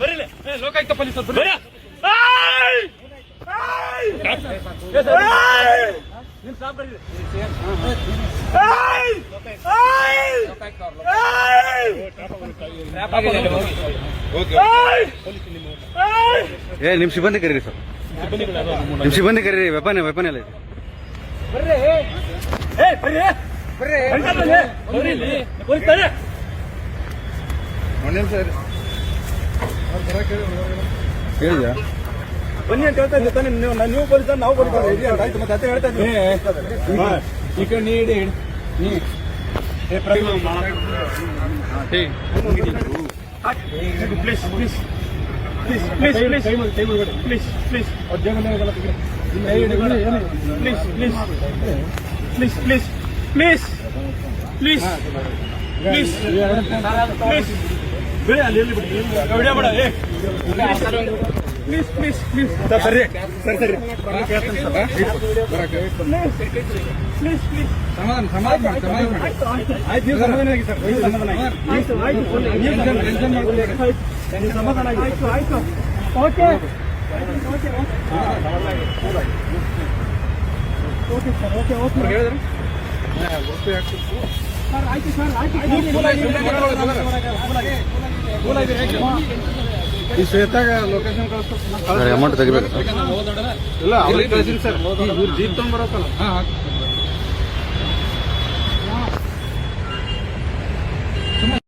ಬರೀಲಿ. Lokayukta police ನಿಮ್ ಬರ್ರಿ ಏ ನಿಮ್ಮ ಸಿಬ್ಬಂದಿ ಕರೀರಿ ಸರ್. ನಿಮ್ಮ ಸಿಬ್ಬಂದಿ ಕರೀರಿ ವೆಪನ್ ವೆಪನ್ ಎಲ್ಲ ಇದೆ ಏ ಬರ್ರಿ. ಬರ್ರಿ. ಬರ್ರಿ ಹೇಳಿದ್ಯಾ ಬನ್ನಿ ಅಂತ ಹೇಳ್ತಾ ಇದ್ದೆ ತಾನೇ ನೀವು ನೀವು ನಾವು ಪೊಲೀಸ್ ಆಯ್ತು ಮತ್ತೆ ಅದೇ ಹೇಳ್ತಾ ಇದ್ದೀನಿ ಈ ಕಡೆ ನೀ ಇಡಿ ನೀ please please please please please please please please please please please please please please please please ಬಿಡಿ ಅಲ್ಲಿ ಎಲ್ಲಿ ಬಿಡಿ ವಿಡಿಯೋ ಮಾಡ ಏ ಪ್ಲೀಸ್ ಪ್ಲೀಸ್ ಪ್ಲೀಸ್ ಸರ್ ಸರಿ ಸರಿ ಸರಿ ಪ್ಲೀಸ್ ಪ್ಲೀಸ್ ಸಮಾಧಾನ ಸಮಾಧಾನ ಸಮಾಧಾನ ಆಯ್ತು ನೀವು ಸಮಾಧಾನ ಆಗಿ ಸರ್ ನೀವು ಸಮಾಧಾನ ಆಗಿ ಆಯ್ತು ಆಯ್ತು ನೀವು ಟೆನ್ಷನ್ ಮಾಡ್ಕೊಳ್ಳಿ ನೀವು ಸಮಾಧಾನ ಆಗಿ ಆಯ್ತು ಆಯ್ತು okay okay sir okay okay ಹೇಳಿದ್ರೆ ಸರ್ ಆಯ್ತು ಸರ್ ಆಯ್ತು ಈ ಶ್ವೇತಾಗ ಲೊಕೇಶನ್ ಕಳಿಸ್ತಾರೆ ಅಮೌಂಟ್ ತೆಗಿಬೇಕು. ಇಲ್ಲ ಅವ್ರಿಗೆ ಕಳಿಸಿನಿ ಸರ್. ಇವ್ರು ಜೀಪ್ ತಗೊಂಡ್ಬರತ್ತಲ್ಲ